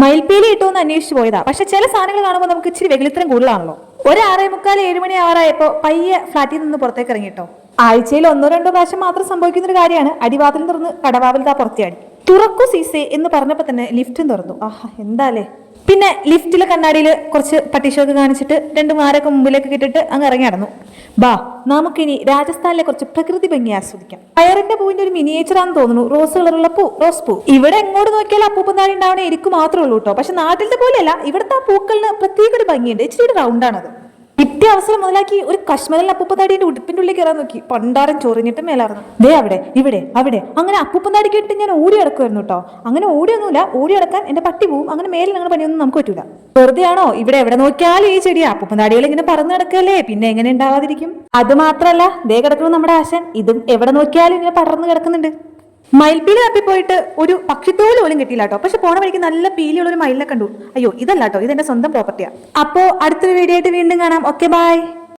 മയിൽപ്പീലി ഇട്ടോ എന്ന് അന്വേഷിച്ചു പോയതാ. പക്ഷെ ചില സാധനങ്ങൾ കാണുമ്പോൾ നമുക്ക് ഇച്ചിരി വെകിളിത്തരം കൂടുതലാണല്ലോ. ഒരു ആറേ മുക്കാൽ ഏഴുമണി മണി ആവാറായപ്പോ പയ്യെ ഫ്ലാറ്റിൽ നിന്ന് പുറത്തേക്ക് ഇറങ്ങിട്ടോ ആഴ്ചയിൽ ഒന്നോ രണ്ടോ പ്രാവശ്യം മാത്രം സംഭവിക്കുന്ന ഒരു കാര്യമാണ്. അടിവാതിൽ തുറന്ന് കടവാവിൽ താ പുറത്തിയാടി. തുറക്കു സീസേ എന്ന് പറഞ്ഞപ്പോൾ തന്നെ ലിഫ്റ്റും തുറന്നു. ആഹാ എന്താലേ? പിന്നെ ലിഫ്റ്റിലെ കണ്ണാടിയിൽ കുറച്ച് പട്ടിഷോക്ക് കാണിച്ചിട്ട് രണ്ട് മാരൊക്കെ മുമ്പിലേക്ക് കിട്ടിട്ട് അങ്ങ് ഇറങ്ങി നടന്നു. ബാ നമുക്കിനി രാജസ്ഥാനിലെ കുറച്ച് പ്രകൃതി ഭംഗി ആസ്വദിക്കാം. പയറിന്റെ പൂവിന്റെ ഒരു മിനിയേച്ചർ ആണെന്ന് തോന്നുന്നു. റോസ് കളറുള്ള പൂ റോസ് പൂ. ഇവിടെ എങ്ങോട്ട് നോക്കിയാലും അപ്പൂപ്പന്താഴി ഉണ്ടാവണ എനിക്ക് മാത്രമേ ഉള്ളൂ കേട്ടോ പക്ഷെ നാട്ടിലത്തെ പോലെയല്ല. ഇവിടുത്തെ ആ പൂക്കളിന് പ്രത്യേക ഒരു ഭംഗിയുണ്ട്. ഇച്ചിരി റൗണ്ട് കിട്ടിയ അവസരം മുതലാക്കി ഒരു കശ്മീരിൽ അപ്പൂപ്പന്താടിയുടെ ഉടുപ്പിന്റെ ഉള്ളിൽ കയറാൻ നോക്കി. പണ്ടാരം ചൊറിഞ്ഞിട്ട് മേലായിരുന്നു ദേ അവിടെ ഇവിടെ അവിടെ. അങ്ങനെ അപ്പൂപ്പന്താടി കേട്ടിട്ട് ഞാൻ ഓടി അടക്കുമായിരുന്നു കേട്ടോ അങ്ങനെ ഓടിയൊന്നുമില്ല. ഓടി അടക്കാൻ എന്റെ പട്ടി പോവും. അങ്ങനെ മേലിൽ അങ്ങനെ പണിയൊന്നും നമുക്ക് പറ്റൂല. വെറുതെ ആണോ ഇവിടെ എവിടെ നോക്കിയാലും ഈ ചെടിയാ അപ്പൂപ്പന്താടികൾ ഇങ്ങനെ പറന്ന് നടക്കല്ലേ? പിന്നെ എങ്ങനെ ഉണ്ടാവാതിരിക്കും? അത് മാത്രല്ല ദേ കിടക്കുന്നു നമ്മുടെ ആശൻ. ഇതും എവിടെ നോക്കിയാലും ഇങ്ങനെ പടർന്ന് കിടക്കുന്നുണ്ട്. മയിൽപ്പീലി തപ്പിപ്പോയിട്ട് ഒരു പക്ഷിത്തോൽ പോലും കിട്ടിയില്ല കേട്ടോ പക്ഷെ പോണ വഴിക്ക് നല്ല പീലിയുള്ള ഒരു മയിലിനെ കണ്ടു. അയ്യോ ഇതല്ല കേട്ടോ ഇതെന്റെ സ്വന്തം പ്രോപ്പർട്ടിയാണ് അപ്പോ അടുത്തൊരു വീഡിയോ ആയിട്ട് വീണ്ടും കാണാം. Okay bye